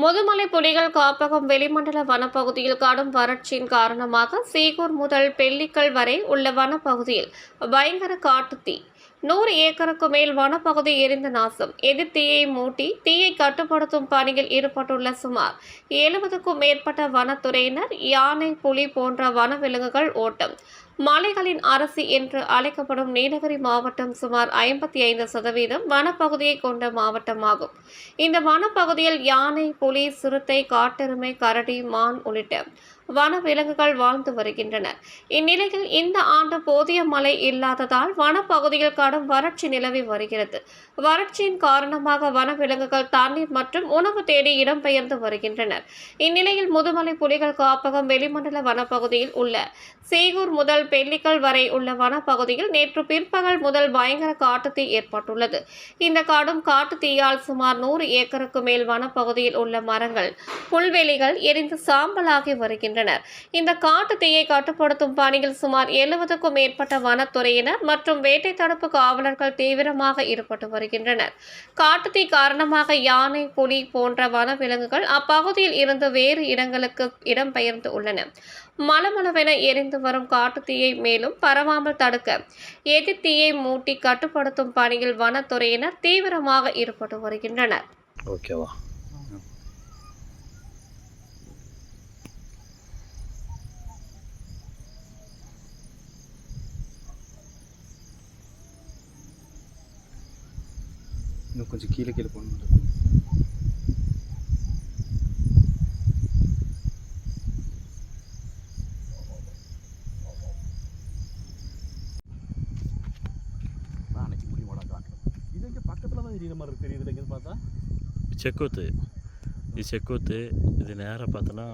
முதுமலை புலிகள் காப்பகம் வெளிமண்டல வனப்பகுதியில் கடும் வறட்சியின் காரணமாக சீகூர் முதல் பெல்லிக்கல் வரை உள்ள வனப்பகுதியில் பயங்கர காட்டுத்தீ. நூறு ஏக்கருக்கு மேல் வனப்பகுதி எரிந்த நாசம். எதிர் தீயை மூட்டி தீயை கட்டுப்படுத்தும் பணியில் ஈடுபட்டுள்ள சுமார் எழுபதுக்கும் மேற்பட்ட வனத்துறையினர் யானை புலி போன்ற வனவிலங்குகள் ஓட்டம். மலைகளின் அரசி என்று அழைக்கப்படும் நீலகிரி மாவட்டம் சுமார் ஐம்பத்தி ஐந்து சதவீதம் வனப்பகுதியை கொண்ட மாவட்டமாகும். இந்த வனப்பகுதியில் யானை புலி சிறுத்தை காட்டெருமை கரடி மான் உள்ளிட்ட வனவிலங்குகள் வாழ்ந்து வருகின்றன. இந்நிலையில் இந்த ஆண்டு போதிய மழை இல்லாததால் வனப்பகுதியில் கடும் வறட்சி நிலவி வருகிறது. வறட்சியின் காரணமாக வனவிலங்குகள் தண்ணீர் மற்றும் உணவு தேடி இடம்பெயர்ந்து வருகின்றனர். இந்நிலையில் முதுமலை புலிகள் காப்பகம் வெளிமண்டல வனப்பகுதியில் உள்ள சீகூர் முதல் பெல்லிக்கல் வரை உள்ள வனப்பகுதியில் நேற்று பிற்பகல் முதல் பயங்கர காட்டுத்தீ ஏற்பட்டுள்ளது. இந்த கடும் காட்டுத்தீயால் சுமார் நூறு ஏக்கருக்கு மேல் வனப்பகுதியில் உள்ள மரங்கள் புல்வெளிகள் எரிந்து சாம்பலாகி வருகின்றனர். இந்த காட்டு தீயை கட்டுப்படுத்தும் பணியில் சுமார் எழுபதுக்கும் மேற்பட்ட வனத்துறையினர் மற்றும் வேட்டை தடுப்பு காவலர்கள் தீவிரமாக ஈடுபட்டு வருகின்றனர். காட்டுத்தீ காரணமாக யானை புலி போன்ற வனவிலங்குகள் அப்பகுதியில் இருந்து வேறு இடங்களுக்கு இடம்பெயர்ந்து உள்ளன. மலமளவென எரிந்து வரும் காட்டு தீயை மேலும் பரவாமல் தடுக்க எதிர்த்தீயை மூட்டி கட்டுப்படுத்தும் பணியில் வனத்துறையினர் தீவிரமாக ஈடுபட்டு வருகின்றனர். ஓகேவா. இன்னும் கொஞ்சம் கீழே கீழே போகணும் செக்குத்து. இது செக்குத்து. இது நேராக பார்த்தோன்னா